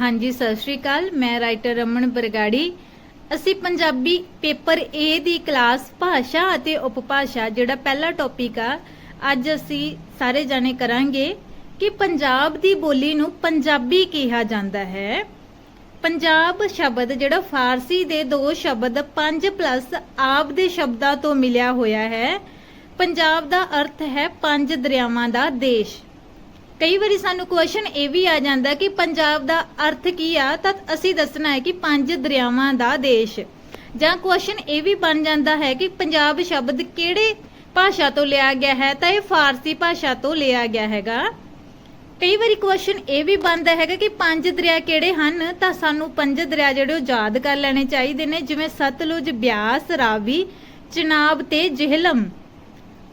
ਹਾਂਜੀ, ਸਤਿ ਸ਼੍ਰੀ ਅਕਾਲ। ਮੈਂ ਰਾਈਟਰ ਰਮਨ ਬਰਗਾੜੀ। ਅਸੀਂ ਪੰਜਾਬੀ ਪੇਪਰ A ਦੀ ਕਲਾਸ ਭਾਸ਼ਾ ਅਤੇ ਉਪਭਾਸ਼ਾ ਜਿਹੜਾ ਪਹਿਲਾ ਟੌਪਿਕ ਆ, ਅੱਜ ਅਸੀਂ ਸਾਰੇ ਜਾਣੇ ਕਰਾਂਗੇ ਕਿ ਪੰਜਾਬ ਦੀ ਬੋਲੀ ਨੂੰ ਪੰਜਾਬੀ ਕਿਹਾ ਜਾਂਦਾ ਹੈ। ਪੰਜਾਬ ਸ਼ਬਦ ਜਿਹੜਾ ਫਾਰਸੀ ਦੇ ਦੋ ਸ਼ਬਦ 5 ਪਲੱਸ ਆਪ ਦੇ ਸ਼ਬਦਾਂ ਤੋਂ ਮਿਲਿਆ ਹੋਇਆ ਹੈ। ਪੰਜਾਬ ਦਾ ਅਰਥ ਹੈ ਪੰਜ ਦਰਿਆਵਾਂ ਦਾ ਦੇਸ਼। ਕਈ ਵਾਰੀ ਸਾਨੂੰ ਕੁਐਸਚਨ ਇਹ ਵੀ ਆ ਜਾਂਦਾ ਕਿ ਪੰਜਾਬ ਦਾ ਅਰਥ ਕੀ ਆ? ਤਾਂ ਅਸੀਂ ਦੱਸਣਾ ਹੈ ਕਿ ਪੰਜ ਦਰਿਆਵਾਂ ਦਾ ਦੇਸ਼। ਜਾਂ ਕੁਐਸਚਨ ਇਹ ਵੀ ਬਣ ਜਾਂਦਾ ਹੈ ਕਿ ਪੰਜਾਬ ਸ਼ਬਦ ਕਿਹੜੇ ਭਾਸ਼ਾ ਤੋਂ ਲਿਆ ਗਿਆ ਹੈ? ਤਾਂ ਇਹ ਫਾਰਸੀ ਭਾਸ਼ਾ ਤੋਂ ਲਿਆ ਗਿਆ ਹੈਗਾ। ਕਈ ਵਾਰੀ ਕੁਐਸਚਨ ਇਹ ਵੀ ਬਣਦਾ ਹੈਗਾ ਕਿ ਪੰਜ ਦਰਿਆ ਕਿਹੜੇ ਹਨ? ਤਾਂ ਸਾਨੂੰ ਪੰਜ ਦਰਿਆ ਜਿਹੜੇ ਉਹ ਯਾਦ ਕਰ ਲੈਣੇ ਚਾਹੀਦੇ ਨੇ, ਜਿਵੇਂ ਸਤਲੁਜ ਬਿਆਸ, ਰਾਵੀ, ਚਨਾਬ ਤੇ ਜਿਹਲਮ।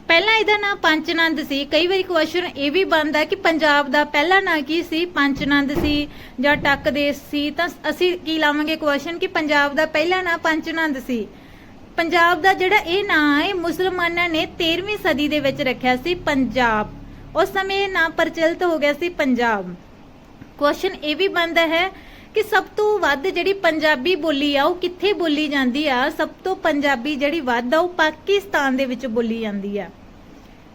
ਪਹਿਲਾਂ ਇਹਦਾ ਨਾਮ ਪੰਚਨੰਦ ਸੀ। ਕਈ ਵਾਰੀ ਕੁਐਸਚਨ ਇਹ ਵੀ ਬਣਦਾ ਕਿ ਪੰਜਾਬ ਦਾ ਪਹਿਲਾ ਨਾਂ ਕੀ ਸੀ? ਪੰਚਨੰਦ ਸੀ ਜਾਂ ਟੱਕਦੇਸ ਸੀ? ਤਾਂ ਅਸੀਂ ਕੀ ਲਾਵਾਂਗੇ ਕੁਐਸਚਨ ਕਿ ਪੰਜਾਬ ਦਾ ਪਹਿਲਾ ਨਾਂ ਪੰਚਨੰਦ ਸੀ। ਪੰਜਾਬ ਦਾ ਜਿਹੜਾ ਇਹ ਨਾਂ ਹੈ, ਮੁਸਲਮਾਨਾਂ ਨੇ 13ਵੀਂ ਸਦੀ ਦੇ ਵਿੱਚ ਰੱਖਿਆ ਸੀ ਪੰਜਾਬ। ਉਸ ਸਮੇਂ ਇਹ ਨਾਂ ਪ੍ਰਚਲਿਤ ਹੋ ਗਿਆ ਸੀ ਪੰਜਾਬ। ਕੁਐਸਚਨ ਇਹ ਵੀ ਬਣਦਾ ਹੈ ਕਿ ਸਭ ਤੋਂ ਵੱਧ ਜਿਹੜੀ ਪੰਜਾਬੀ ਬੋਲੀ ਆ, ਉਹ ਕਿੱਥੇ ਬੋਲੀ ਜਾਂਦੀ ਆ? ਸਭ ਤੋਂ ਪੰਜਾਬੀ ਜਿਹੜੀ ਵੱਧ ਆ, ਉਹ ਪਾਕਿਸਤਾਨ ਦੇ ਵਿੱਚ ਬੋਲੀ ਜਾਂਦੀ ਆ।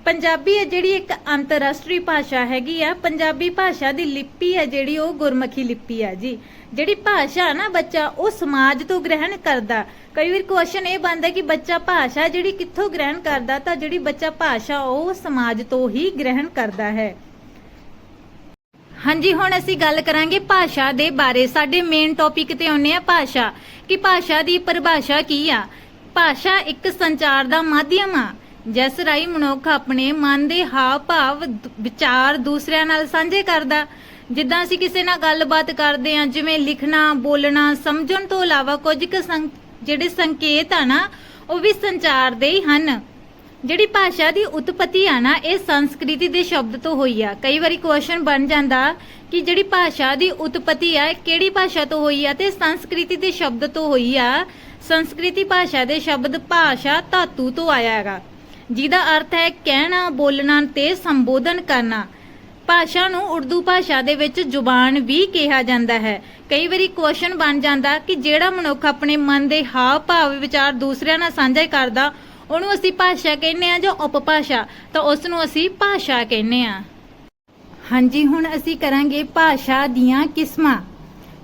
ਪੰਜਾਬੀ ਹੈ ਜਿਹੜੀ ਇੱਕ ਅੰਤਰਰਾਸ਼ਟਰੀ ਭਾਸ਼ਾ ਹੈਗੀ ਆ, ਪੰਜਾਬੀ ਭਾਸ਼ਾ ਦੀ ਲਿਪੀ ਹੈ ਜਿਹੜੀ, ਉਹ ਗੁਰਮੁਖੀ ਲਿਪੀ ਆ ਜੀ। ਜਿਹੜੀ ਭਾਸ਼ਾ ਨਾ ਬੱਚਾ, ਉਹ ਸਮਾਜ ਤੋਂ ਗ੍ਰਹਿਣ ਕਰਦਾ। ਕਈ ਵਾਰ ਕੁਐਸਚਨ ਇਹ ਬਣਦਾ ਕਿ ਬੱਚਾ ਭਾਸ਼ਾ ਜਿਹੜੀ ਕਿੱਥੋਂ ਗ੍ਰਹਿਣ ਕਰਦਾ, ਤਾਂ ਜਿਹੜੀ ਬੱਚਾ ਭਾਸ਼ਾ, ਉਹ ਸਮਾਜ ਤੋਂ ਹੀ ਗ੍ਰਹਿਣ ਕਰਦਾ ਹੈ। ਹਾਂਜੀ, ਹੁਣ ਅਸੀਂ ਗੱਲ ਕਰਾਂਗੇ ਭਾਸ਼ਾ ਦੇ ਬਾਰੇ। ਸਾਡੇ ਮੇਨ ਟੌਪਿਕ ਤੇ ਆਉਂਦੇ ਆ ਭਾਸ਼ਾ। ਕਿ ਭਾਸ਼ਾ ਦੀ ਪਰਿਭਾਸ਼ਾ ਕੀ ਆ? ਭਾਸ਼ਾ ਇੱਕ ਸੰਚਾਰ ਦਾ ਮਾਧਿਅਮ ਆ। ਜਿਸ ਰਾਹੀਂ ਮਨੁੱਖ ਆਪਣੇ ਮਨ ਦੇ ਹਾਵ ਭਾਵ ਵਿਚਾਰ ਦੂਸਰਿਆਂ ਨਾਲ ਸਾਂਝੇ ਕਰਦਾ। ਜਿੱਦਾਂ ਅਸੀਂ ਕਿਸੇ ਨਾਲ ਗੱਲਬਾਤ ਕਰਦੇ ਆ ਜਿਵੇਂ ਲਿਖਣਾ, ਬੋਲਣਾ, ਸਮਝਣ ਤੋਂ ਇਲਾਵਾ ਕੁਝ ਕੁ ਸੰ- ਜਿਹੜੇ ਸੰਕੇਤ ਆ ਨਾ, ਉਹ ਵੀ ਸੰਚਾਰ ਦੇ ਹੀ ਹਨ। ਜਿਹੜੀ ਭਾਸ਼ਾ ਦੀ ਉਤਪਤੀ ਆ ਨਾ, ਇਹ ਸੰਸਕ੍ਰਿਤੀ ਦੇ ਸ਼ਬਦ ਤੋਂ ਹੋਈ ਆ। ਕਈ ਵਾਰੀ ਕੁਐਸਚਨ ਬਣ ਜਾਂਦਾ ਕਿ ਜਿਹੜੀ ਭਾਸ਼ਾ ਦੀ ਉਤਪਤੀ ਆ, ਇਹ ਕਿਹੜੀ ਭਾਸ਼ਾ ਤੋਂ ਹੋਈ ਆ ਤੇ ਸੰਸਕ੍ਰਿਤੀ ਦੇ ਸ਼ਬਦ ਤੋਂ ਹੋਈ ਆ। ਸੰਸਕ੍ਰਿਤੀ ਭਾਸ਼ਾ ਦੇ ਸ਼ਬਦ ਭਾਸ਼ਾ ਧਾਤੂ ਤੋਂ ਆਇਆ ਹੈਗਾ। ਜਿਹਦਾ ਅਰਥ ਹੈ ਕਹਿਣਾ, ਬੋਲਣਾ ਤੇ ਸੰਬੋਧਨ ਕਰਨਾ। ਭਾਸ਼ਾ ਨੂੰ ਉਰਦੂ ਭਾਸ਼ਾ ਦੇ ਵਿੱਚ ਜ਼ੁਬਾਨ ਵੀ ਕਿਹਾ ਜਾਂਦਾ ਹੈ। ਕਈ ਵਾਰੀ ਕੁਐਸਚਨ ਬਣ ਜਾਂਦਾ ਕਿ ਜਿਹੜਾ ਮਨੁੱਖ ਆਪਣੇ ਮਨ ਦੇ ਹਾਵ ਭਾਵ ਵਿਚਾਰ ਦੂਸਰਿਆਂ ਨਾਲ ਸਾਂਝੇ ਕਰਦਾ ਉਹਨੂੰ ਅਸੀਂ ਭਾਸ਼ਾ ਕਹਿੰਦੇ ਆ ਜਾਂ ਉਪਭਾਸ਼ਾ, ਤਾਂ ਉਸ ਨੂੰ ਅਸੀਂ ਭਾਸ਼ਾ ਕਹਿੰਦੇ ਆ ਹਾਂਜੀ, ਹੁਣ ਅਸੀਂ ਕਰਾਂਗੇ ਭਾਸ਼ਾ ਦੀਆਂ ਕਿਸਮਾਂ।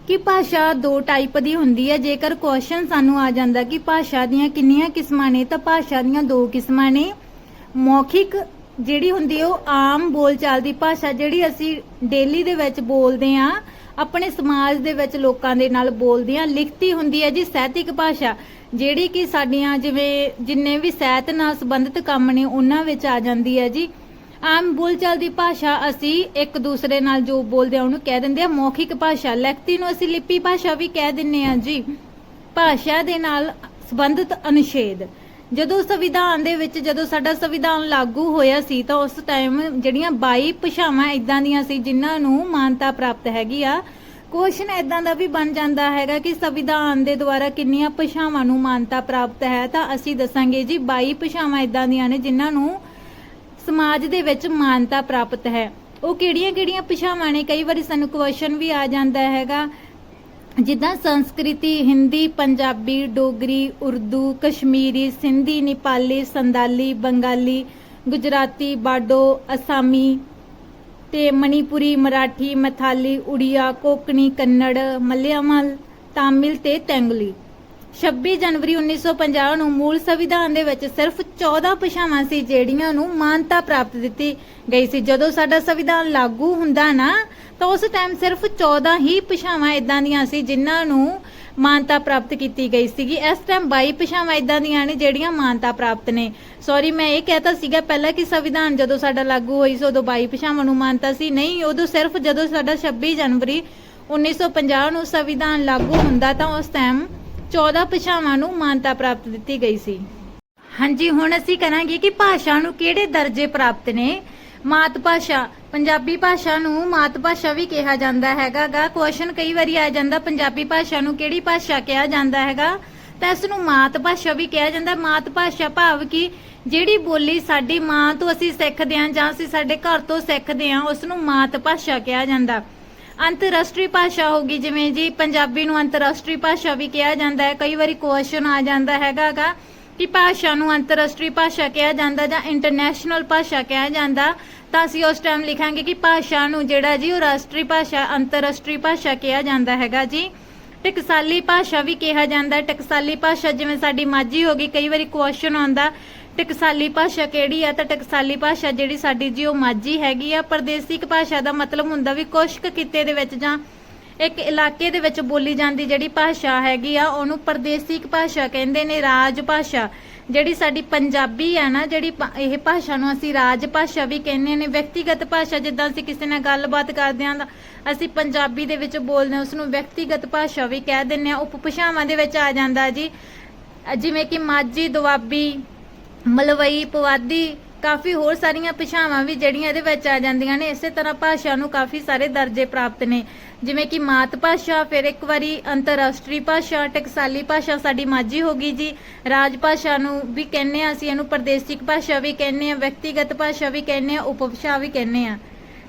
ਕਿ ਭਾਸ਼ਾ ਦੋ ਟਾਈਪ ਦੀ ਹੁੰਦੀ ਹੈ। ਜੇਕਰ ਕੁਐਸਚਨ ਸਾਨੂੰ ਆ ਜਾਂਦਾ ਕਿ ਭਾਸ਼ਾ ਦੀਆਂ ਕਿੰਨੀਆਂ ਕਿਸਮਾਂ ਨੇ, ਤਾਂ ਭਾਸ਼ਾ ਦੀਆਂ ਦੋ ਕਿਸਮਾਂ ਨੇ। ਮੌਖਿਕ ਜਿਹੜੀ ਹੁੰਦੀ ਹੈ ਉਹ ਆਮ ਬੋਲਚਾਲ ਦੀ ਭਾਸ਼ਾ ਜਿਹੜੀ ਅਸੀਂ ਡੇਲੀ ਦੇ ਵਿੱਚ ਬੋਲਦੇ ਆ, ਆਪਣੇ ਸਮਾਜ ਦੇ ਵਿੱਚ ਲੋਕਾਂ ਦੇ ਨਾਲ ਬੋਲਦੇ ਆ, ਲਿਖਤੀ ਹੁੰਦੀ ਹੈ ਜੀ ਸਾਹਿਤਿਕ ਭਾਸ਼ਾ, ਜਿਹੜੀ ਕਿ ਸਾਡੀਆਂ ਜਿਵੇਂ ਜਿੰਨੇ ਵੀ ਸਾਹਿਤ ਨਾਲ ਸੰਬੰਧਿਤ ਕੰਮ ਨੇ, ਉਹਨਾਂ ਵਿੱਚ ਆ ਜਾਂਦੀ ਹੈ ਜੀ। ਆਮ ਬੋਲਚਾਲ ਦੀ ਭਾਸ਼ਾ ਅਸੀਂ ਇੱਕ ਦੂਸਰੇ ਨਾਲ ਜੋ ਬੋਲਦੇ ਆ, ਉਹਨੂੰ ਕਹਿ ਦਿੰਦੇ ਆ ਮੌਖਿਕ ਭਾਸ਼ਾ। ਲਿਖਤੀ ਨੂੰ ਅਸੀਂ ਲਿਪੀ ਭਾਸ਼ਾ ਵੀ ਕਹਿ ਦਿੰਨੇ ਆ ਜੀ। ਭਾਸ਼ਾ ਦੇ ਨਾਲ ਸੰਬੰਧਿਤ ਅਨੁਛੇਦ। ਜਦੋਂ ਸੰਵਿਧਾਨ ਦੇ ਵਿੱਚ ਜਦੋਂ ਸਾਡਾ ਸੰਵਿਧਾਨ ਲਾਗੂ ਹੋਇਆ ਸੀ ਤਾਂ ਉਸ ਟਾਈਮ ਜਿਹੜੀਆਂ 22 ਭਾਸ਼ਾਵਾਂ ਇਦਾਂ ਦੀਆਂ ਸੀ ਜਿਨ੍ਹਾਂ ਨੂੰ ਮਾਨਤਾ ਪ੍ਰਾਪਤ ਹੈਗੀ ਆ ਕੁਐਸਚਨ ਇਦਾਂ ਦਾ ਵੀ ਬਣ ਜਾਂਦਾ ਹੈਗਾ ਕਿ ਸੰਵਿਧਾਨ ਦੇ ਦੁਆਰਾ ਕਿੰਨੀਆਂ ਭਾਸ਼ਾਵਾਂ ਨੂੰ ਮਾਨਤਾ ਪ੍ਰਾਪਤ ਹੈ, ਤਾਂ ਅਸੀਂ ਦੱਸਾਂਗੇ ਜੀ 22 ਭਾਸ਼ਾਵਾਂ ਇਦਾਂ ਦੀਆਂ ਨੇ ਜਿਨ੍ਹਾਂ ਨੂੰ ਸਮਾਜ ਦੇ ਵਿੱਚ ਮਾਨਤਾ ਪ੍ਰਾਪਤ ਹੈ। ਉਹ ਕਿਹੜੀਆਂ-ਕਿਹੜੀਆਂ ਭਾਸ਼ਾਵਾਂ ਨੇ? ਕਈ ਵਾਰੀ ਸਾਨੂੰ ਕੁਐਸਚਨ ਵੀ ਆ ਜਾਂਦਾ ਹੈਗਾ। ਜਿੱਦਾਂ ਸੰਸਕ੍ਰਿਤੀ, ਹਿੰਦੀ, ਪੰਜਾਬੀ, ਡੋਗਰੀ, ਉਰਦੂ, ਕਸ਼ਮੀਰੀ, ਸਿੰਧੀ, ਨੇਪਾਲੀ, ਸੰਦਾਲੀ, ਬੰਗਾਲੀ, ਗੁਜਰਾਤੀ, ਬਾਡੋ, ਅਸਾਮੀ ਤੇ ਮਣੀਪੁਰੀ, ਮਰਾਠੀ, ਮਥਾਲੀ, ਉੜੀਆ, ਕੋਕਣੀ, ਕੰਨੜ ਮਲਿਆਲਮ ਤਾਮਿਲ ਤੇ ਤੈਂਗਲੀ। 26 ਜਨਵਰੀ 1950 ਨੂੰ ਮੂਲ ਸੰਵਿਧਾਨ ਦੇ ਵਿੱਚ ਸਿਰਫ 14 ਭਾਸ਼ਾਵਾਂ ਸੀ ਜਿਹੜੀਆਂ ਨੂੰ ਮਾਨਤਾ ਪ੍ਰਾਪਤ ਦਿੱਤੀ ਗਈ ਸੀ। ਜਦੋਂ ਸਾਡਾ ਸੰਵਿਧਾਨ ਲਾਗੂ ਹੁੰਦਾ ਨਾ, ਤਾਂ ਉਸ ਟਾਈਮ ਸਿਰਫ 14 ਹੀ ਭਾਸ਼ਾਵਾਂ ਇਦਾਂ ਦੀਆਂ ਸੀ ਜਿਨ੍ਹਾਂ ਨੂੰ ਮਾਨਤਾ ਪ੍ਰਾਪਤ ਕੀਤੀ ਗਈ ਸੀਗੀ। ਇਸ ਟਾਈਮ 22 ਭਾਸ਼ਾਵਾਂ ਇਦਾਂ ਦੀਆਂ ਨੇ ਜਿਹੜੀਆਂ ਮਾਨਤਾ ਪ੍ਰਾਪਤ ਨੇ। ਸੌਰੀ ਮੈਂ ਇਹ ਕਹਿਤਾ ਸੀਗਾ ਪਹਿਲਾਂ ਕਿ ਸੰਵਿਧਾਨ ਜਦੋਂ ਸਾਡਾ ਲਾਗੂ ਹੋਈ ਸੀ, ਉਦੋਂ 22 ਭਾਸ਼ਾਵਾਂ ਨੂੰ ਮਾਨਤਾ ਸੀ। ਨਹੀਂ, ਉਦੋਂ ਸਿਰਫ ਜਦੋਂ ਸਾਡਾ 26 ਜਨਵਰੀ 1950 ਨੂੰ ਸੰਵਿਧਾਨ ਲਾਗੂ ਹੁੰਦਾ, ਤਾਂ ਉਸ ਟਾਈਮ 14 ਭਾਸ਼ਾਵਾਂ ਨੂੰ ਮਾਨਤਾ ਪ੍ਰਾਪਤ ਦਿੱਤੀ ਗਈ ਸੀ। ਹਾਂਜੀ, ਹੁਣ ਅਸੀਂ ਕਰਾਂਗੇ ਕਿ ਭਾਸ਼ਾ ਨੂੰ ਕਿਹੜੇ ਦਰਜੇ ਪ੍ਰਾਪਤ ਨੇ? ਮਾਤ ਭਾਸ਼ਾ, ਪੰਜਾਬੀ ਭਾਸ਼ਾ ਨੂੰ ਮਾਤ ਭਾਸ਼ਾ ਵੀ ਕਿਹਾ ਜਾਂਦਾ ਹੈਗਾਗਾ ਕੁਐਸਚਨ ਕਈ ਵਾਰੀ ਆ ਜਾਂਦਾ, ਪੰਜਾਬੀ ਭਾਸ਼ਾ ਨੂੰ ਕਿਹੜੀ ਭਾਸ਼ਾ ਕਿਹਾ ਜਾਂਦਾ ਹੈਗਾ? ਤਾਂ ਇਸ ਨੂੰ ਮਾਤ ਭਾਸ਼ਾ ਵੀ ਕਿਹਾ ਜਾਂਦਾ। ਮਾਤ ਭਾਸ਼ਾ ਭਾਵ ਕਿ ਜਿਹੜੀ ਬੋਲੀ ਸਾਡੀ ਮਾਂ ਤੋਂ ਅਸੀਂ ਸਿੱਖਦੇ ਹਾਂ ਜਾਂ ਅਸੀਂ ਸਾਡੇ ਘਰ ਤੋਂ ਸਿੱਖਦੇ ਹਾਂ, ਉਸ ਨੂੰ ਮਾਤ ਭਾਸ਼ਾ ਕਿਹਾ ਜਾਂਦਾ। ਅੰਤਰਰਾਸ਼ਟਰੀ ਭਾਸ਼ਾ ਹੋਗੀ ਜਿਵੇਂ ਜੀ ਪੰਜਾਬੀ ਨੂੰ ਅੰਤਰਰਾਸ਼ਟਰੀ ਭਾਸ਼ਾ ਵੀ ਕਿਹਾ ਜਾਂਦਾ ਹੈ। ਕਈ ਵਾਰੀ ਕੁਐਸਚਨ ਆ ਜਾਂਦਾ ਹੈਗਾਗਾ ਕਿ ਭਾਸ਼ਾ ਨੂੰ ਅੰਤਰਰਾਸ਼ਟਰੀ ਭਾਸ਼ਾ ਕਿਹਾ ਜਾਂਦਾ ਜਾਂ ਇੰਟਰਨੈਸ਼ਨਲ ਭਾਸ਼ਾ ਕਿਹਾ ਜਾਂਦਾ। ਤਾਂ ਅਸੀਂ ਉਸ ਟਾਈਮ ਲਿਖਾਂਗੇ ਕਿ ਭਾਸ਼ਾ ਨੂੰ ਜਿਹੜਾ ਜੀ ਉਹ ਰਾਸ਼ਟਰੀ ਭਾਸ਼ਾ, ਅੰਤਰਰਾਸ਼ਟਰੀ ਭਾਸ਼ਾ ਕਿਹਾ ਜਾਂਦਾ ਹੈਗਾ ਜੀ। ਟਕਸਾਲੀ ਭਾਸ਼ਾ ਵੀ ਕਿਹਾ ਜਾਂਦਾ। ਟਕਸਾਲੀ ਭਾਸ਼ਾ ਜਿਵੇਂ ਸਾਡੀ ਮਾਝੀ ਹੋ ਗਈ, ਕਈ ਵਾਰੀ ਕੁਐਸਚਨ ਆਉਂਦਾ, ਟਕਸਾਲੀ ਭਾਸ਼ਾ ਕਿਹੜੀ ਆ? ਤਾਂ ਟਕਸਾਲੀ ਭਾਸ਼ਾ ਜਿਹੜੀ ਸਾਡੀ ਜੀ, ਉਹ ਮਾਝੀ ਹੈਗੀ ਆ। ਪ੍ਰਦੇਸਿਕ ਭਾਸ਼ਾ ਦਾ ਮਤਲਬ ਹੁੰਦਾ ਵੀ ਕੁਛ ਕੁ ਕਿੱਤੇ ਦੇ ਵਿੱਚ ਜਾਂ ਇੱਕ ਇਲਾਕੇ ਦੇ ਵਿੱਚ ਬੋਲੀ ਜਾਂਦੀ ਜਿਹੜੀ ਭਾਸ਼ਾ ਹੈਗੀ ਆ, ਉਹਨੂੰ ਪ੍ਰਦੇਸਿਕ ਭਾਸ਼ਾ ਕਹਿੰਦੇ ਨੇ, ਰਾਜ ਭਾਸ਼ਾ। ਜਿਹੜੀ ਸਾਡੀ ਪੰਜਾਬੀ ਆ ਨਾ, ਜਿਹੜੀ ਇਹ ਭਾਸ਼ਾ ਨੂੰ ਅਸੀਂ ਰਾਜ ਭਾਸ਼ਾ ਵੀ ਕਹਿੰਦੇ ਨੇ, ਵਿਅਕਤੀਗਤ ਭਾਸ਼ਾ, ਜਿੱਦਾਂ ਅਸੀਂ ਕਿਸੇ ਨਾਲ ਗੱਲਬਾਤ ਕਰਦੇ ਹਾਂ ਤਾਂ ਅਸੀਂ ਪੰਜਾਬੀ ਦੇ ਵਿੱਚ ਬੋਲਦੇ ਹਾਂ ਉਸ ਨੂੰ ਵਿਅਕਤੀਗਤ ਭਾਸ਼ਾ ਵੀ ਕਹਿ ਦਿੰਦੇ ਆ, ਉਪਭਾਸ਼ਾਵਾਂ ਦੇ ਵਿੱਚ ਆ ਜਾਂਦਾ ਜੀ। ਜਿਵੇਂ ਕਿ ਮਾਝੀ, ਦੁਆਬੀ, ਮਲਵਈ ਪਵਾਦੀ ਕਾਫੀ ਹੋਰ ਸਾਰੀਆਂ ਭਾਸ਼ਾਵਾਂ ਵੀ ਜਿਹੜੀਆਂ ਇਹਦੇ ਵਿੱਚ ਆ ਜਾਂਦੀਆਂ ਨੇ, ਇਸੇ ਤਰ੍ਹਾਂ ਭਾਸ਼ਾ ਨੂੰ ਕਾਫੀ ਸਾਰੇ ਦਰਜੇ ਪ੍ਰਾਪਤ ਨੇ। ਜਿਵੇਂ ਕਿ ਮਾਤ ਭਾਸ਼ਾ, ਫਿਰ ਇੱਕ ਵਾਰੀ ਅੰਤਰਰਾਸ਼ਟਰੀ ਭਾਸ਼ਾ, ਟਕਸਾਲੀ ਭਾਸ਼ਾ ਸਾਡੀ ਮਾਝੀ ਹੋ ਗਈ ਜੀ। ਰਾਜ ਭਾਸ਼ਾ ਨੂੰ ਵੀ ਕਹਿੰਦੇ ਆ ਅਸੀਂ, ਇਹਨੂੰ ਪ੍ਰਦੇਸਿਕ ਭਾਸ਼ਾ ਵੀ ਕਹਿੰਦੇ ਆ ਵਿਅਕਤੀਗਤ ਭਾਸ਼ਾ ਵੀ ਕਹਿੰਦੇ ਆ ਉਪਭਾਸ਼ਾ ਵੀ ਕਹਿੰਦੇ ਆ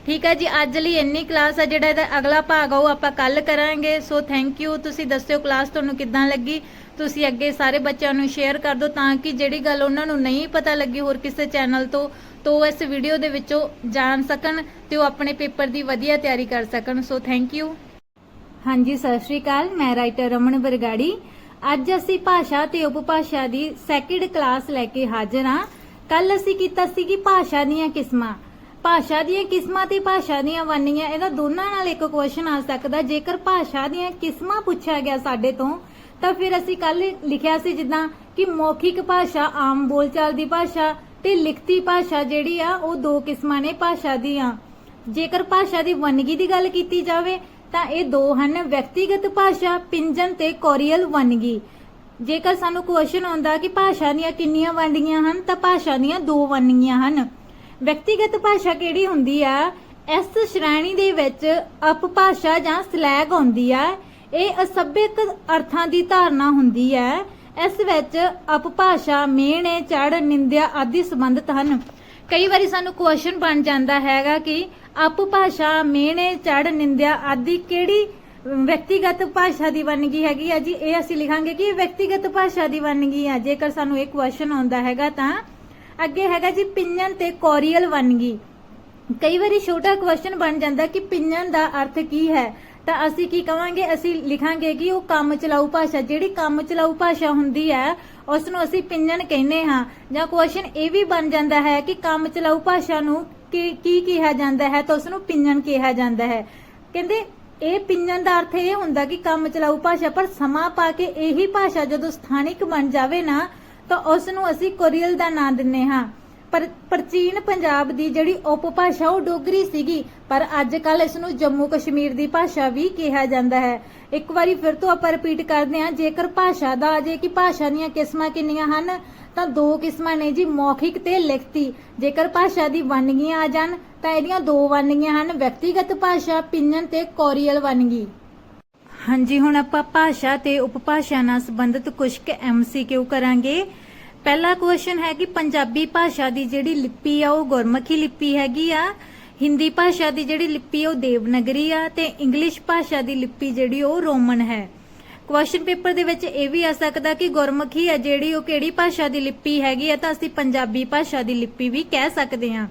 ਠੀਕ ਹੈ ਜੀ, ਅੱਜ ਲਈ ਇੰਨੀ ਕਲਾਸ ਆ ਜਿਹੜਾ ਇਹਦਾ ਅਗਲਾ ਭਾਗ ਆ, ਉਹ ਆਪਾਂ ਕੱਲ ਕਰਾਂਗੇ। ਸੋ ਥੈਂਕ ਯੂ ਤੁਸੀਂ ਦੱਸਿਓ ਕਲਾਸ ਤੁਹਾਨੂੰ ਕਿੱਦਾਂ ਲੱਗੀ? ਤੁਸੀਂ ਅੱਗੇ ਸਾਰੇ ਬੱਚਿਆਂ ਨੂੰ ਸ਼ੇਅਰ ਕਰ ਦਿਓ ਤਾਂ ਕਿ ਜਿਹੜੀ ਗੱਲ ਉਹਨਾਂ ਨੂੰ ਨਹੀਂ ਪਤਾ ਲੱਗੀ ਹੋਰ ਕਿਸੇ ਚੈਨਲ ਤੋਂ ਤੋਂ ਇਸ ਵੀਡੀਓ ਦੇ ਵਿੱਚੋਂ ਜਾਣ ਸਕਣ ਤੇ ਉਹ ਆਪਣੇ ਪੇਪਰ ਦੀ ਵਧੀਆ ਤਿਆਰੀ ਕਰ ਸਕਣ। ਸੋ ਥੈਂਕ ਯੂ ਹਾਂਜੀ, ਸਤਿ ਸ਼੍ਰੀ ਅਕਾਲ। ਮੈਂ ਰਾਈਟਰ ਰਮਨ ਬਰਗਾੜੀ ਅੱਜ ਅਸੀਂ ਭਾਸ਼ਾ ਤੇ ਉਪਭਾਸ਼ਾ ਦੀ ਸੈਕਿੰਡ ਕਲਾਸ ਲੈ ਕੇ ਹਾਜ਼ਰ ਹਾਂ। ਕੱਲ ਅਸੀਂ ਕੀਤਾ ਸੀ ਕਿ ਭਾਸ਼ਾ ਦੀਆਂ ਕਿਸਮਾਂ। ਭਾਸ਼ਾ ਦੀਆਂ ਕਿਸਮਾਂ ਤੇ ਭਾਸ਼ਾ ਦੀਆਂ ਵੰਨੀਆਂ, ਇਹਦਾ ਦੋਨਾਂ ਨਾਲ ਇੱਕ ਕੁਐਸਚਨ ਆ ਸਕਦਾ। ਜੇਕਰ ਭਾਸ਼ਾ ਦੀਆਂ ਕਿਸਮਾਂ ਪੁੱਛਿਆ ਗਿਆ ਸਾਡੇ ਤੋਂ ਤਾਂ ਫਿਰ ਅਸੀਂ ਕੱਲ ਲਿਖਿਆ ਸੀ ਜਿੱਦਾਂ ਕਿ ਮੌਖਿਕ ਭਾਸ਼ਾ, ਆਮ ਬੋਲਚਾਲ ਦੀ ਭਾਸ਼ਾ ਤੇ ਲਿਖਤੀ ਭਾਸ਼ਾ ਜਿਹੜੀ ਆ, ਉਹ ਦੋ ਕਿਸਮਾਂ ਨੇ, ਭਾਸ਼ਾ ਦੀਆਂ ਜੇਕਰ ਭਾਸ਼ਾ ਦੀ ਵੰਨਗੀ ਦੀ ਗੱਲ ਕੀਤੀ ਜਾਵੇ, ਤਾਂ ਇਹ ਦੋ ਹਨ, ਵਿਅਕਤੀਗਤ ਭਾਸ਼ਾ, ਪਿੰਜਨ ਤੇ ਕੋਰੀਅਲ ਵੰਨਗੀ। ਜੇਕਰ ਸਾਨੂੰ ਕੁਐਸਚਨ ਆਉਂਦਾ ਕਿ ਭਾਸ਼ਾ ਦੀਆਂ ਕਿੰਨੀਆਂ ਵੰਨਗੀਆਂ ਹਨ, ਤਾਂ ਭਾਸ਼ਾ ਦੀਆਂ ਦੋ ਵੰਨਗੀਆਂ ਹਨ। ਵਿਅਕਤੀਗਤ ਭਾਸ਼ਾ ਕਿਹੜੀ ਹੁੰਦੀ ਆ? ਇਸ ਸ਼੍ਰੇਣੀ ਦੇ ਵਿੱਚ ਅਪਭਾਸ਼ਾ ਜਾਂ ਸਲੈਗ ਆਉਂਦੀ ਆ। ਇਹ ਅਸਭਿਅਕ ਅਰਥਾਂ ਦੀ ਧਾਰਨਾ ਹੁੰਦੀ ਹੈ। ਇਸ ਵਿੱਚ ਅਪਭਾਸ਼ਾ, ਮੇਣੇ, ਚੜ, ਨਿੰਦਿਆ ਆਦਿ ਸੰਬੰਧਿਤ ਹਨ। ਕਈ ਵਾਰੀ ਸਾਨੂੰ ਕੁਐਸਚਨ ਬਣ ਜਾਂਦਾ ਹੈਗਾ ਕਿ ਅਪਭਾਸ਼ਾ, ਮੇਣੇ, ਚੜ, ਨਿੰਦਿਆ ਆਦਿ ਕਿਹੜੀ ਵਿਅਕਤੀਗਤ ਭਾਸ਼ਾ ਦੀ ਵੰਨਗੀ ਹੈਗੀ ਆ ਜੀ? ਇਹ ਅਸੀਂ ਲਿਖਾਂਗੇ ਕਿ ਵਿਅਕਤੀਗਤ ਭਾਸ਼ਾ ਦੀ ਵੰਨਗੀ ਆ। ਜੇਕਰ ਸਾਨੂੰ ਇਹ ਕੁਐਸਚਨ ਆਉਂਦਾ ਹੈਗਾ ਤਾਂ ਅੱਗੇ ਹੈਗਾ ਜੀ ਪਿੰਜਨ ਤੇ ਕੋਰੀਅਲ ਵੰਨਗੀ ਕਈ ਵਾਰੀ ਛੋਟਾ ਕੁਐਸਚਨ ਬਣ ਜਾਂਦਾ ਕਿ ਪਿੰਜਨ ਦਾ ਅਰਥ ਕੀ ਹੈ? ਤਾਂ ਅਸੀਂ ਕੀ ਕਵਾਂਗੇ? ਅਸੀਂ ਲਿਖਾਂਗੇ ਕਿ ਉਹ ਕੰਮ ਚਲਾਊ ਭਾਸ਼ਾ, ਜਿਹੜੀ ਕੰਮ ਚਲਾਊ ਭਾਸ਼ਾ ਹੁੰਦੀ ਹੈ ਉਸ ਨੂੰ ਅਸੀਂ ਪਿੰਜਨ ਕਹਿੰਦੇ ਹਾਂ। ਜਾਂ ਕੁਐਸਚਨ ਇਹ ਵੀ ਬਣ ਜਾਂਦਾ ਹੈ ਕਿ ਕੰਮ ਚਲਾਊ ਭਾਸ਼ਾ ਨੂੰ ਕੀ ਕੀ ਕਿਹਾ ਜਾਂਦਾ ਹੈ ਤਾਂ ਉਸ ਨੂੰ ਪਿੰਜਨ ਕਿਹਾ ਜਾਂਦਾ ਹੈ। ਕਹਿੰਦੇ, ਇਹ ਪਿੰਜਣ ਦਾ ਅਰਥ ਇਹ ਹੁੰਦਾ ਕਿ ਕੰਮ ਚਲਾਊ ਭਾਸ਼ਾ, ਪਰ ਸਮਾਂ ਪਾ ਕੇ ਇਹੀ ਭਾਸ਼ਾ ਜਦੋਂ ਸਥਾਨਿਕ ਬਣ ਜਾਵੇ ਨਾ, ਤਾਂ ਉਸ ਨੂੰ ਅਸੀਂ ਕੋਰੀਅਲ ਦਾ ਨਾਂ ਦਿੰਨੇ ਹਾਂ। ਪਰ ਪ੍ਰਾਚੀਨ ਪੰਜਾਬ ਦੀ ਜਿਹੜੀ ਉਪਭਾਸ਼ਾ ਉਹ ਡੋਗਰੀ ਸੀਗੀ, ਪਰ ਅੱਜ ਕੱਲ ਇਸ ਨੂੰ ਜੰਮੂ ਕਸ਼ਮੀਰ ਦੀ ਭਾਸ਼ਾ ਵੀ ਕਿਹਾ ਜਾਂਦਾ ਹੈ। ਇੱਕ ਵਾਰੀ ਫਿਰ ਤੋਂ ਆਪਾਂ ਰਿਪੀਟ ਕਰਦੇ ਹਾਂ, ਜੇਕਰ ਭਾਸ਼ਾ ਦਾ ਅਜੇ ਕਿ ਭਾਸ਼ਾ ਦੀਆਂ ਕਿਸਮਾਂ ਕਿੰਨੀਆਂ ਹਨ, ਤਾਂ ਦੋ ਕਿਸਮਾਂ ਨੇ ਜੀ, ਮੌਖਿਕ ਤੇ ਲਿਖਤੀ। ਜੇਕਰ ਭਾਸ਼ਾ ਦੀ ਵੰਨਗੀਆਂ ਆ ਜਾਣ, ਤਾਂ ਇਹਦੀਆਂ ਦੋ ਵੰਨਗੀਆਂ ਹਨ, ਵਿਅਕਤੀਗਤ ਭਾਸ਼ਾ ਪਿੰਜਨ ਤੇ ਕੋਰੀਅਲ ਵੰਨਗੀ। ਹਾਂਜੀ, ਹੁਣ ਆਪਾਂ ਭਾਸ਼ਾ ਤੇ ਉਪਭਾਸ਼ਾ ਨਾਲ ਸੰਬੰਧਿਤ ਕੁਝ ਕੁ ਐਮਸੀਕਿਊ ਕਰਾਂਗੇ। ਪਹਿਲਾ ਕੁਐਸਚਨ ਹੈ ਕਿ ਪੰਜਾਬੀ ਭਾਸ਼ਾ ਦੀ ਜਿਹੜੀ ਲਿਪੀ ਆ, ਉਹ ਗੁਰਮੁਖੀ ਲਿਪੀ ਹੈਗੀ ਆ। ਹਿੰਦੀ ਭਾਸ਼ਾ ਦੀ ਜਿਹੜੀ ਲਿਪੀ ਆ ਉਹ ਦੇਵਨਗਰੀ ਆ ਤੇ ਇੰਗਲਿਸ਼ ਭਾਸ਼ਾ ਦੀ ਲਿਪੀ ਜਿਹੜੀ, ਉਹ ਰੋਮਨ ਹੈ। ਕੁਐਸਚਨ ਪੇਪਰ ਦੇ ਵਿੱਚ ਇਹ ਵੀ ਆ ਸਕਦਾ ਕਿ ਗੁਰਮੁਖੀ ਆ ਜਿਹੜੀ, ਉਹ ਕਿਹੜੀ ਭਾਸ਼ਾ ਦੀ ਲਿਪੀ ਹੈਗੀ ਆ, ਤਾਂ ਅਸੀਂ ਪੰਜਾਬੀ ਭਾਸ਼ਾ ਦੀ ਲਿਪੀ ਵੀ ਕਹਿ ਸਕਦੇ ਹਾਂ।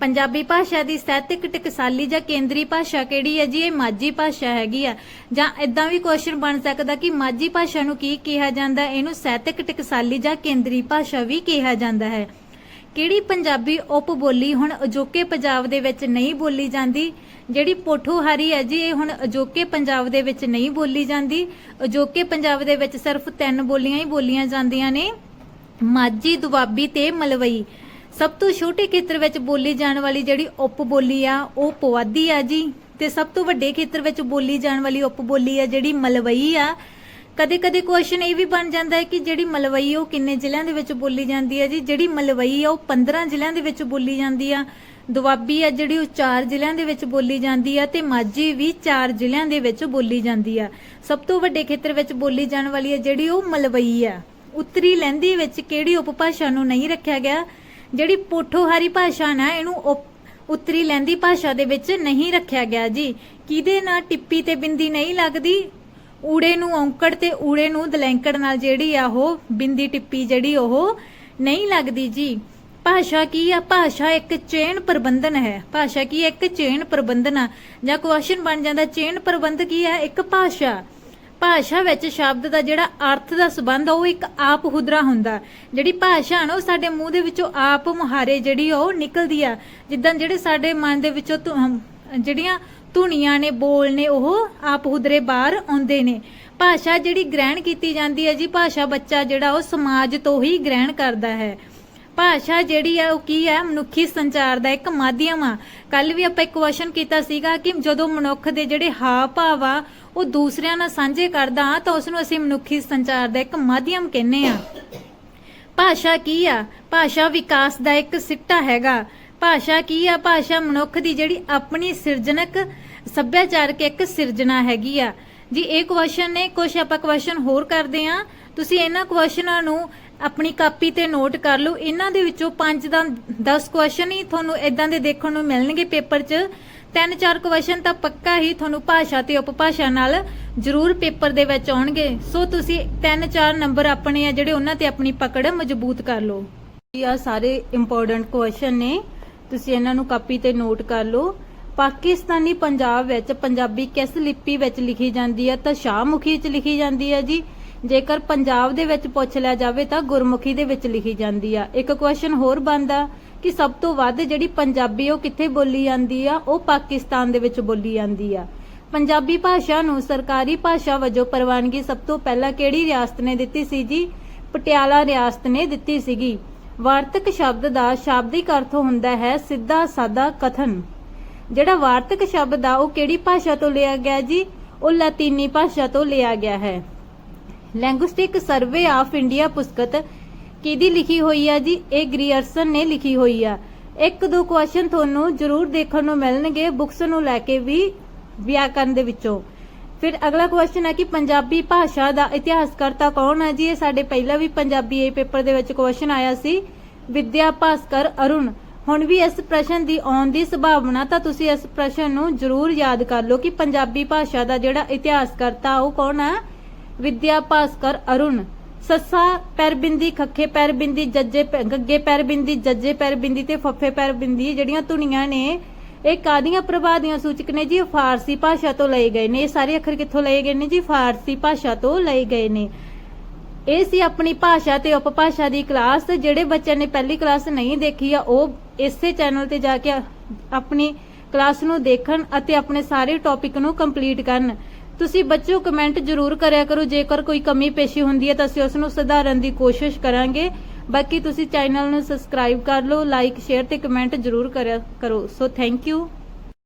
ਪੰਜਾਬੀ ਭਾਸ਼ਾ ਦੀ ਸਾਹਿਤਕ ਟਕਸਾਲੀ ਜਾਂ ਕੇਂਦਰੀ ਭਾਸ਼ਾ ਕਿਹੜੀ ਹੈ ਜੀ? ਇਹ ਮਾਝੀ ਭਾਸ਼ਾ ਹੈਗੀ ਆ। ਜਾਂ ਇਦਾਂ ਵੀ ਕੁਐਸਚਨ ਬਣ ਸਕਦਾ ਕਿ ਮਾਝੀ ਭਾਸ਼ਾ ਨੂੰ ਕੀ ਕਿਹਾ ਜਾਂਦਾ ਇਹਨੂੰ ਸਾਹਿਤਕ ਟਕਸਾਲੀ ਜਾਂ ਕੇਂਦਰੀ ਭਾਸ਼ਾ ਵੀ ਕਿਹਾ ਜਾਂਦਾ ਹੈ। ਕਿਹੜੀ ਪੰਜਾਬੀ ਉਪ ਬੋਲੀ ਹੁਣ ਅਜੋਕੇ ਪੰਜਾਬ ਦੇ ਵਿੱਚ ਨਹੀਂ ਬੋਲੀ ਜਾਂਦੀ? ਜਿਹੜੀ ਪੋਠੋਹਾਰੀ ਹੈ ਜੀ, ਇਹ ਹੁਣ ਅਜੋਕੇ ਪੰਜਾਬ ਦੇ ਵਿੱਚ ਨਹੀਂ ਬੋਲੀ ਜਾਂਦੀ। ਅਜੋਕੇ ਪੰਜਾਬ ਦੇ ਵਿੱਚ ਸਿਰਫ ਤਿੰਨ ਬੋਲੀਆਂ ਹੀ ਬੋਲੀਆਂ ਜਾਂਦੀਆਂ ਨੇ। ਮਾਝੀ ਦੁਆਬੀ ਤੇ ਮਲਵਈ। ਸਭ ਤੋਂ ਛੋਟੇ ਖੇਤਰ ਵਿੱਚ ਬੋਲੀ ਜਾਣ ਵਾਲੀ ਜਿਹੜੀ ਉਪ ਬੋਲੀ ਆ, ਉਹ ਪੁਆਧੀ ਆ ਜੀ। ਤੇ ਸਭ ਤੋਂ ਵੱਡੇ ਖੇਤਰ ਵਿੱਚ ਬੋਲੀ ਜਾਣ ਵਾਲੀ ਉਪ ਬੋਲੀ ਆ ਜਿਹੜੀ ਮਲਵਈ ਆ। ਕਦੇ ਕਦੇ ਕੁਐਸਚਨ ਇਹ ਵੀ ਬਣ ਜਾਂਦਾ ਹੈ ਕਿ ਜਿਹੜੀ ਮਲਵਈ ਉਹ ਕਿੰਨੇ ਜ਼ਿਲ੍ਹਿਆਂ ਦੇ ਵਿੱਚ ਬੋਲੀ ਜਾਂਦੀ ਹੈ ਜੀ? ਜਿਹੜੀ ਮਲਵਈ ਆ, ਉਹ 15 ਜ਼ਿਲ੍ਹਿਆਂ ਦੇ ਵਿੱਚ ਬੋਲੀ ਜਾਂਦੀ ਆ। ਦੁਆਬੀ ਆ, ਜਿਹੜੀ ਉਹ 4 ਜ਼ਿਲ੍ਹਿਆਂ ਦੇ ਵਿੱਚ ਬੋਲੀ ਜਾਂਦੀ ਆ ਤੇ ਮਾਝੀ ਵੀ 4 ਜ਼ਿਲ੍ਹਿਆਂ ਦੇ ਵਿੱਚ ਬੋਲੀ ਜਾਂਦੀ ਆ। ਸਭ ਤੋਂ ਵੱਡੇ ਖੇਤਰ ਵਿੱਚ ਬੋਲੀ ਜਾਣ ਵਾਲੀ ਹੈ ਜਿਹੜੀ ਉਹ ਮਲਵਈ ਆ। ਉੱਤਰੀ ਲਹਿੰਦੀ ਵਿੱਚ ਕਿਹੜੀ ਉਪਭਾਸ਼ਾ ਨੂੰ ਨਹੀਂ ਰੱਖਿਆ ਗਿਆ? ਜਿਹੜੀ ਪੋਠੋਹਾਰੀ ਭਾਸ਼ਾ ਨਾ, ਇਹਨੂੰ ਉੱਤਰੀ ਲਹਿੰਦੀ ਭਾਸ਼ਾ ਦੇ ਵਿੱਚ ਨਹੀਂ ਰੱਖਿਆ ਗਿਆ ਜੀ। ਕਿਹਦੇ ਨਾਲ ਟਿੱਪੀ ਤੇ ਬਿੰਦੀ ਨਹੀਂ ਲੱਗਦੀ? ਊੜੇ ਨੂੰ ਔਂਕੜ ਤੇ ਊੜੇ ਨੂੰ ਦਲੈਂਕੜ ਨਾਲ ਜਿਹੜੀ ਆ ਉਹ, ਬਿੰਦੀ ਟਿੱਪੀ ਜਿਹੜੀ ਉਹ ਨਹੀਂ ਲੱਗਦੀ ਜੀ। ਭਾਸ਼ਾ ਕੀ ਆ? ਭਾਸ਼ਾ ਇੱਕ ਚੇਨ ਪ੍ਰਬੰਧਨ ਹੈ। ਭਾਸ਼ਾ ਕੀ ਹੈ? ਇੱਕ ਚੇਨ ਪ੍ਰਬੰਧਨ। ਆ ਜਾਂ ਕੁਐਸਚਨ ਬਣ ਜਾਂਦਾ, ਚੇਨ ਪ੍ਰਬੰਧ ਕੀ ਹੈ ਇੱਕ ਭਾਸ਼ਾ। ਭਾਸ਼ਾ ਵਿੱਚ ਸ਼ਬਦ ਦਾ ਜਿਹੜਾ ਅਰਥ ਦਾ ਸੰਬੰਧ ਆ, ਉਹ ਇੱਕ ਆਪ ਹੁਦਰਾ ਹੁੰਦਾ। ਜਿਹੜੀ ਭਾਸ਼ਾ ਨਾ ਉਹ ਸਾਡੇ ਮੂੰਹ ਦੇ ਵਿੱਚੋਂ ਆਪ ਮੁਹਾਰੇ ਜਿਹੜੀ ਉਹ ਨਿਕਲਦੀ ਆ। ਜਿੱਦਾਂ ਜਿਹੜੇ ਸਾਡੇ ਮਨ ਦੇ ਵਿੱਚੋਂ ਧੁ- ਜਿਹੜੀਆਂ ਧੁਨੀਆਂ ਨੇ ਬੋਲ ਨੇ ਉਹ ਆਪ ਹੁਦਰੇ ਬਾਹਰ ਆਉਂਦੇ ਨੇ। ਭਾਸ਼ਾ ਜਿਹੜੀ ਗ੍ਰਹਿਣ ਕੀਤੀ ਜਾਂਦੀ ਹੈ ਜੀ ਭਾਸ਼ਾ ਬੱਚਾ ਜਿਹੜਾ ਉਹ ਸਮਾਜ ਤੋਂ ਹੀ ਗ੍ਰਹਿਣ ਕਰਦਾ ਹੈ। ਭਾਸ਼ਾ ਜਿਹੜੀ ਆ, ਉਹ ਕੀ ਹੈ ਮਨੁੱਖੀ ਸੰਚਾਰ ਦਾ ਇੱਕ ਮਾਧਿਅਮ ਆ। ਕੱਲ ਵੀ ਆਪਾਂ ਇੱਕ ਕੁਐਸਚਨ ਕੀਤਾ ਸੀਗਾ ਕਿ ਜਦੋਂ ਮਨੁੱਖ ਦੇ ਜਿਹੜੇ ਹਾਵ ਭਾਵ ਆ, ਉਹ ਦੂਸਰਿਆਂ ਨਾਲ ਸਾਂਝੇ ਕਰਦਾ ਆ ਤਾਂ ਉਸ ਨੂੰ ਅਸੀਂ ਮਨੁੱਖੀ ਸੰਚਾਰ ਦਾ ਇੱਕ ਮਾਧਿਅਮ ਕਹਿੰਦੇ ਆ ਭਾਸ਼ਾ ਕੀ ਆ? ਭਾਸ਼ਾ ਵਿਕਾਸ ਦਾ ਇੱਕ ਸਿੱਟਾ ਹੈਗਾ। ਭਾਸ਼ਾ ਕੀ ਆ? ਭਾਸ਼ਾ ਮਨੁੱਖ ਦੀ ਜਿਹੜੀ ਆਪਣੀ ਸਿਰਜਣਕ ਸੱਭਿਆਚਾਰਕ ਇੱਕ ਸਿਰਜਣਾ ਹੈਗੀ ਆ। ਜੀ, ਇਹ ਕੁਐਸਚਨ ਨੇ ਕੁਝ ਆਪਾਂ ਕੁਐਸਚਨ ਹੋਰ ਕਰਦੇ ਆ ਤੁਸੀਂ ਇਹਨਾਂ ਕੁਐਸਚਨਾਂ ਨੂੰ ਆਪਣੀ ਕਾਪੀ ਤੇ ਨੋਟ ਕਰ ਲਓ। ਇਹਨਾਂ ਦੇ ਵਿੱਚੋਂ 5 ਦਾ 10 ਕੁਐਸਚਨ ਹੀ ਤੁਹਾਨੂੰ ਇਦਾਂ ਦੇ ਦੇਖਣ ਨੂੰ ਮਿਲਣਗੇ ਪੇਪਰ 'ਚ। ਤਿੰਨ ਚਾਰ ਕੁਐਸਚਨ ਤਾਂ ਪੱਕਾ ਹੀ ਤੁਹਾਨੂੰ ਭਾਸ਼ਾ ਤੇ ਉਪਭਾਸ਼ਾ ਨਾਲ ਜ਼ਰੂਰ ਪੇਪਰ ਦੇ ਵਿੱਚ ਆਉਣਗੇ। ਸੋ ਤੁਸੀਂ ਤਿੰਨ ਚਾਰ ਨੰਬਰ ਆਪਣੇ ਆ ਜਿਹੜੇ ਉਹਨਾਂ ਤੇ ਆਪਣੀ ਪਕੜ ਮਜ਼ਬੂਤ ਕਰ ਲਓ। ਇਹ ਆ ਸਾਰੇ ਇੰਪੋਰਟੈਂਟ ਕੁਐਸਚਨ ਨੇ। ਤੁਸੀਂ ਇਹਨਾਂ ਨੂੰ ਕਾਪੀ ਤੇ ਨੋਟ ਕਰ ਲਓ। ਪਾਕਿਸਤਾਨੀ ਪੰਜਾਬ ਵਿੱਚ ਪੰਜਾਬੀ ਕਿਸ ਲਿਪੀ ਵਿੱਚ ਲਿਖੀ ਜਾਂਦੀ ਹੈ? ਤਾਂ ਸ਼ਾਹਮੁਖੀ ਵਿੱਚ ਲਿਖੀ ਜਾਂਦੀ ਹੈ ਜੀ। ਜੇਕਰ ਪੰਜਾਬ ਦੇ ਵਿੱਚ ਪੁੱਛ ਲਿਆ ਜਾਵੇ ਤਾਂ ਗੁਰਮੁਖੀ ਦੇ ਵਿੱਚ ਲਿਖੀ ਜਾਂਦੀ ਆ। ਇੱਕ ਕੁਐਸਚਨ ਹੋਰ ਬਣਦਾ ਕਿ ਸਭ ਤੋਂ ਵੱਧ ਜਿਹੜੀ ਪੰਜਾਬੀ ਉਹ ਕਿੱਥੇ ਬੋਲੀ ਜਾਂਦੀ ਆ? ਉਹ ਪਾਕਿਸਤਾਨ ਦੇ ਵਿੱਚ ਬੋਲੀ ਜਾਂਦੀ ਆ। ਪੰਜਾਬੀ ਭਾਸ਼ਾ ਨੂੰ ਸਰਕਾਰੀ ਭਾਸ਼ਾ ਵਜੋਂ ਪ੍ਰਵਾਨਗੀ ਸਭ ਤੋਂ ਪਹਿਲਾਂ ਕਿਹੜੀ ਰਿਆਸਤ ਨੇ ਦਿੱਤੀ ਸੀ ਜੀ? ਪਟਿਆਲਾ ਰਿਆਸਤ ਨੇ ਦਿੱਤੀ ਸੀਗੀ। ਵਾਰਤਕ ਸ਼ਬਦ ਦਾ ਸ਼ਾਬਦਿਕ ਅਰਥ ਹੁੰਦਾ ਹੈ ਸਿੱਧਾ ਸਾਦਾ ਕਥਨ। ਜਿਹੜਾ ਵਾਰਤਕ ਸ਼ਬਦ ਆ, ਉਹ ਕਿਹੜੀ ਭਾਸ਼ਾ ਤੋਂ ਲਿਆ ਗਿਆ ਜੀ? ਉਹ ਲਾਤੀਨੀ ਭਾਸ਼ਾ ਤੋਂ ਲਿਆ ਗਿਆ ਹੈ। ਲੈਂਗੁਇਸਟਿਕ ਸਰਵੇ ਆਫ ਇੰਡੀਆ ਪੁਸਤਕ ਕਿਹਦੀ ਲਿਖੀ ਹੋਈ ਆ ਜੀ? ਇਹ ਗ੍ਰੀਅਰਸਨ ਨੇ ਲਿਖੀ ਹੋਈ ਆ। ਇੱਕ ਦੋ ਕੁਐਸਚਨ ਤੁਹਾਨੂੰ ਜ਼ਰੂਰ ਦੇਖਣ ਨੂੰ ਮਿਲਣਗੇ ਬੁక్స్ ਨੂੰ ਲੈ ਕੇ ਵੀ ਵਿਆਕਰਨ ਦੇ ਵਿੱਚੋਂ। ਫਿਰ ਅਗਲਾ ਕੁਐਸਚਨ ਹੈ ਕਿ ਪੰਜਾਬੀ ਭਾਸ਼ਾ ਦਾ ਇਤਿਹਾਸਕਰਤਾ ਕੌਣ ਹੈ ਜੀ? ਇਹ ਸਾਡੇ ਪਹਿਲਾਂ ਵੀ ਪੰਜਾਬੀ ਏ ਪੇਪਰ ਦੇ ਵਿੱਚ ਕੁਐਸਚਨ ਆਇਆ ਸੀ। ਵਿਦਿਆ ਭਾਸਕਰ ਅਰੁਣ। ਹੁਣ ਵੀ ਇਸ ਪ੍ਰਸ਼ਨ ਦੀ ਆਉਣ ਦੀ ਸੰਭਾਵਨਾ ਤਾਂ ਤੁਸੀਂ ਇਸ ਪ੍ਰਸ਼ਨ ਨੂੰ ਜ਼ਰੂਰ ਯਾਦ ਕਰ ਲਓ ਕਿ ਪੰਜਾਬੀ ਭਾਸ਼ਾ ਦਾ ਜਿਹੜਾ ਇਤਿਹਾਸਕਰਤਾ ਉਹ ਕੌਣ ਹੈ ਵਿਦਿਆ ਭਾਸਕਰ ਅਰੁਣ ਸੱਸਾ ਪੈਰਬਿੰਦੀ ਖੱਖੇ ਪੈਰਬਿੰਦੀ ਜੱਜੇ ਪੈ- ਗੱਗੇ ਪੈਰਬਿੰਦੀ ਜੱਜੇ ਪੈਰਬਿੰਦੀ ਤੇ ਫੱਫੇ ਪੈਰਬਿੰਦੀ ਜਿਹੜੀਆਂ ਧੁਨੀਆਂ ਨੇ ਇਹ ਕਾਦੀਆਂ ਪ੍ਰਭਾਵ ਦੀਆਂ ਸੂਚਕ ਨੇ ਜੀ ਇਹ ਫਾਰਸੀ ਭਾਸ਼ਾ ਤੋਂ ਲਏ ਗਏ ਨੇ ਇਹ ਸਾਰੇ ਅੱਖਰ ਕਿੱਥੋਂ ਲਏ ਗਏ ਨੇ ਜੀ ਫਾਰਸੀ ਭਾਸ਼ਾ ਤੋਂ ਲਏ ਗਏ ਨੇ ਇਹ ਸੀ ਆਪਣੀ ਭਾਸ਼ਾ ਤੇ ਉਪਭਾਸ਼ਾ ਦੀ ਕਲਾਸ ਜਿਹੜੇ ਬੱਚਿਆਂ ਨੇ ਪਹਿਲੀ ਕਲਾਸ ਨਹੀਂ ਦੇਖੀ ਆ ਉਹ ਇਸੇ ਚੈਨਲ ਤੇ ਜਾ ਕੇ ਆਪਣੀ ਕਲਾਸ ਨੂੰ ਦੇਖਣ ਅਤੇ ਆਪਣੇ ਸਾਰੇ ਟੌਪਿਕ ਨੂੰ ਕੰਪਲੀਟ ਕਰਨ ਤੁਸੀਂ ਬੱਚਿਓ ਕਮੈਂਟ ਜ਼ਰੂਰ ਕਰਿਆ ਕਰੋ। ਜੇਕਰ ਕੋਈ ਕਮੀ ਪੇਸ਼ੀ ਹੁੰਦੀ ਹੈ ਤਾਂ ਅਸੀਂ ਉਸ ਨੂੰ ਸੁਧਾਰਨ ਦੀ ਕੋਸ਼ਿਸ਼ ਕਰਾਂਗੇ। ਬਾਕੀ ਤੁਸੀਂ ਚੈਨਲ ਨੂੰ ਸਬਸਕ੍ਰਾਈਬ ਕਰ ਲਓ, ਲਾਈਕ, ਸ਼ੇਅਰ ਤੇ ਕਮੈਂਟ ਜ਼ਰੂਰ ਕਰਿਆ ਕਰੋ। So thank you